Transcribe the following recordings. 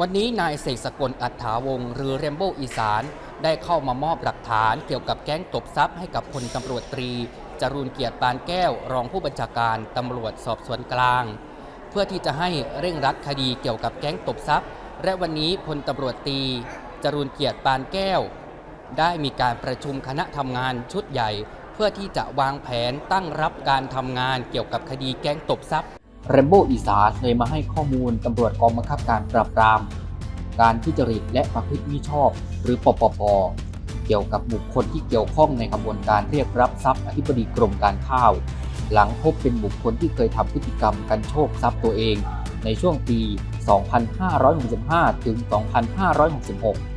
วันนี้นายเสกสกลอัฏฐาวงหรือเรมโบอีสาน ได้เข้ามามอบหลักฐานเกี่ยวกับแก๊งตบทรัพย์ให้กับพลตำรวจตรี จรูนเกียรติปานแก้ว รองผู้บัญชาการตำรวจสอบสวนกลาง เพื่อที่จะให้เร่งรัดคดีเกี่ยวกับแก๊งตบทรัพย์ และวันนี้พลตำรวจตรี จรูนเกียรติปานแก้ว ได้มีการประชุมคณะทำงานชุดใหญ่ เพื่อที่จะวางแผนตั้งรับการทำงานเกี่ยวกับคดีแก๊งตบทรัพย์ เรมโบอีสานเคยมาให้ข้อมูลตำรวจกองบังคับการปราบปราม การทุจริตและประพฤติมิชอบ หรือปปป เกี่ยวกับบุคคลที่เกี่ยวข้องในกระบวนการเรียกรับทรัพย์อธิบดีกรมการข้าว หลังพบเป็นบุคคลที่เคยทำพฤติกรรมกันโชคทรัพย์ตัวเอง ในช่วงปี 2565 ถึง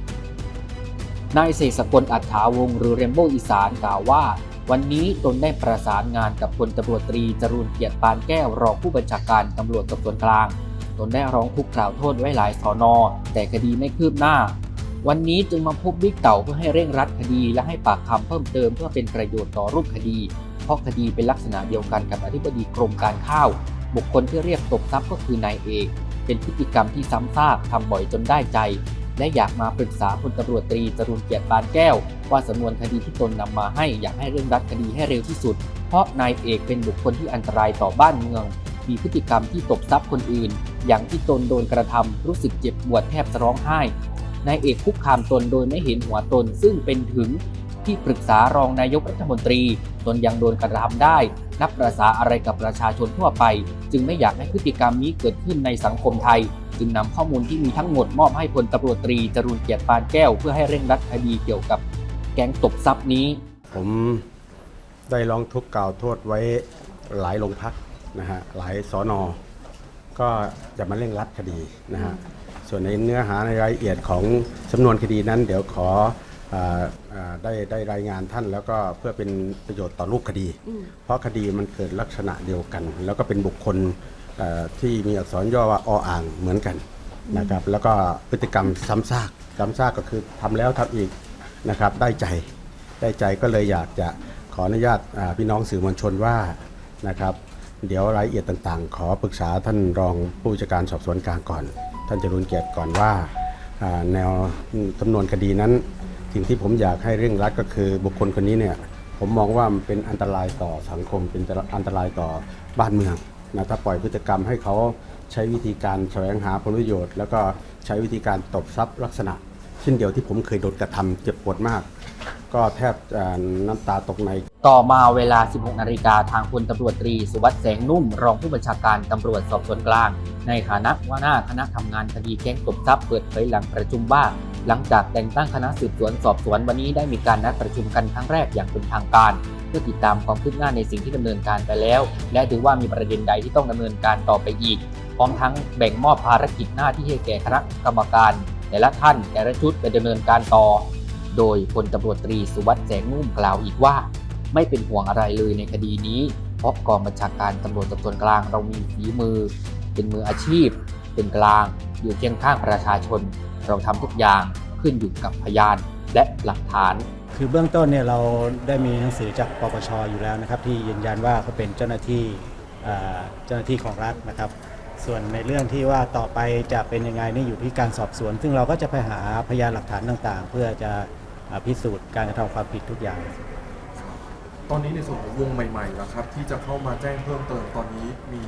2566 นายเสกสกลอัฏฐาวงศ์หรือเรมโบอีสานกล่าวว่า วันนี้ตนได้ประสานงานกับพลตำรวจตรีจรูนเกียรติปานแก้วรองผู้บัญชาการตำรวจสอบสวนกลาง ตนได้ร้องทุกข์กล่าวโทษไว้หลายสอนอ แต่คดีไม่คืบหน้า วันนี้จึงมาพบบิ๊กเต่าเพื่อให้เร่งรัดคดีและให้ปากคำเพิ่มเติมเพื่อเป็นประโยชน์ต่อรูปคดี เพราะคดีเป็นลักษณะเดียวกันกับอธิบดีกรมการข้าว บุคคลที่เรียกตบทรัพย์ก็คือนายเอกเป็นพฤติกรรมที่ซ้ำซากทำบ่อยจนได้ใจ และอยากมาปรึกษาพลตำรวจตรีจรูนเกียรติปานแก้ว ว่าสำนวนคดีที่ตนนำมาให้อยากให้เร่งรัดคดีให้เร็วที่สุด เพราะนายเอกเป็นบุคคลที่อันตรายต่อบ้านเมือง มีพฤติกรรมที่ตบทรัพย์คนอื่น อย่างที่ตนโดนกระทำรู้สึกเจ็บปวดแทบจะร้องไห้นายเอกคุกคามตนโดยไม่เห็นหัวตนซึ่งเป็นถึงที่ปรึกษารองนายกรัฐมนตรี ตนยังโดนกระทำได้ นับประษาอะไรกับประชาชนทั่วไป จึงไม่อยากให้พฤติกรรมนี้เกิดขึ้นในสังคมไทย จึงนำข้อมูลที่มีทั้งหมดมอบให้พลตำรวจตรีจรูนเกียรติปานแก้ว เพื่อให้เร่งรัดคดีเกี่ยวกับแก๊งตบทรัพย์นี้ ผมได้ร้องทุกข์กล่าวโทษไว้หลายโรงพักนะฮะหลายสอนอก็จะมาเร่งรัดคดีนะฮะส่วนในเนื้อหาในรายละเอียดของสำนวนคดีนั้น เดี๋ยวขออ่าอ่าได้ได้รายงานท่านแล้วก็เพื่อเป็นประโยชน์ต่อรูปคดี เพราะคดีมันเกิดลักษณะเดียวกัน แล้วก็เป็นบุคคลเอ่อ ที่มีอักษรย่อว่าออ่างเหมือนกันนะครับแล้วก็พฤติกรรมซ้ำซากซ้ำซากก็คือทำแล้วทำอีกนะครับได้ใจได้ใจก็เลยอยากจะขออนุญาตพี่น้องสื่อมวลชนว่านะครับเดี๋ยวรายละเอียดต่างๆ ขอปรึกษาท่านรองผู้จัดการสอบสวนกลางก่อน ท่านจรุนเกียรติก่อนว่าอ่าแนวจำนวนคดีนั้น สิ่งที่ผมอยากให้เร่งรัดก็คือบุคคลคนนี้เนี่ยผมมองว่ามันเป็นอันตรายต่อสังคมเป็นอันตรายต่อบ้านเมือง นะถ้าปล่อยพฤติกรรมให้เขาใช้วิธีการแสวงหาผลประโยชน์ แล้วก็ใช้วิธีการตบทรัพย์ลักษณะ เช่นเดียวที่ผมเคยโดนกระทำเจ็บปวดมาก ก็แทบน้ำตาตกใน ต่อมาเวลา 16 นาฬิกาทางพลตำรวจตรี สุวัสด์แสงนุ่ม รองผู้บัญชาการตำรวจสอบสวนกลาง ในฐานะหัวหน้าคณะทำงานคดีแก๊งตบทรัพย์เปิดเผยหลังประชุมว่าหลังจากแต่งตั้งคณะสืบสวนสอบสวนวันนี้ได้มีการนัดประชุมกันครั้งแรกอย่างเป็นทางการ เพื่อติดตามความคืบหน้าในสิ่งที่ดำเนินการไปแล้ว และดูว่ามีประเด็นใดที่ต้องดำเนินการต่อไปอีก พร้อมทั้งแบ่งมอบภารกิจหน้าที่ให้แก่คณะกรรมการ แต่ละท่านแต่ละชุดไปดำเนินการต่อ โดยพลตำรวจตรีสุวัสด์แสงนุ่มกล่าวอีกว่า ไม่เป็นห่วงอะไรเลยในคดีนี้เพราะกองบัญชาการตำรวจสอบสวนกลางเรามีฝีมือ เป็นมืออาชีพ เป็นกลาง อยู่เคียงข้างประชาชน เราทำทุกอย่างขึ้นอยู่กับพยานและหลักฐาน คือเบื้องต้นเนี่ยเราได้มีหนังสือจากปปชอยู่แล้วนะครับ ที่ยืนยันว่าเขาเป็นเจ้าหน้าที่เจ้าหน้าที่ของรัฐนะครับ ส่วนในเรื่องที่ว่าต่อไปจะเป็นยังไงนี่อยู่ที่การสอบสวน ซึ่งเราก็จะไปหาพยานหลักฐานต่างๆ เพื่อจะพิสูจน์การกระทำความผิดทุกอย่าง ตอนนี้ในส่วนของวงใหม่ๆล่ะครับที่จะเข้ามาแจ้งเพิ่มเติมตอนนี้มี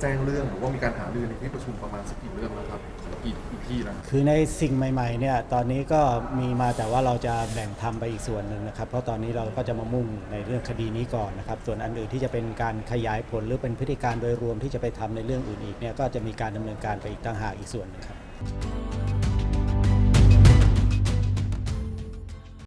แจ้งเรื่องหรือว่ามีการหารือในที่ประชุมประมาณสักกี่เรื่องแล้วครับกี่กี่ที่แล้วคือในสิ่งใหม่ๆเนี่ยตอนนี้ก็มีมาแต่ว่าเราจะแบ่งทำไปอีกส่วนหนึ่งนะครับ เพราะตอนนี้เราก็จะมามุ่งในเรื่องคดีนี้ก่อนนะครับ ส่วนอันอื่นที่จะเป็นการขยายผลหรือเป็นพฤติการโดยรวมที่จะไปทำในเรื่องอื่นอีกเนี่ยก็จะมีการดำเนินการไปอีกต่างหากอีกส่วนหนึงครับ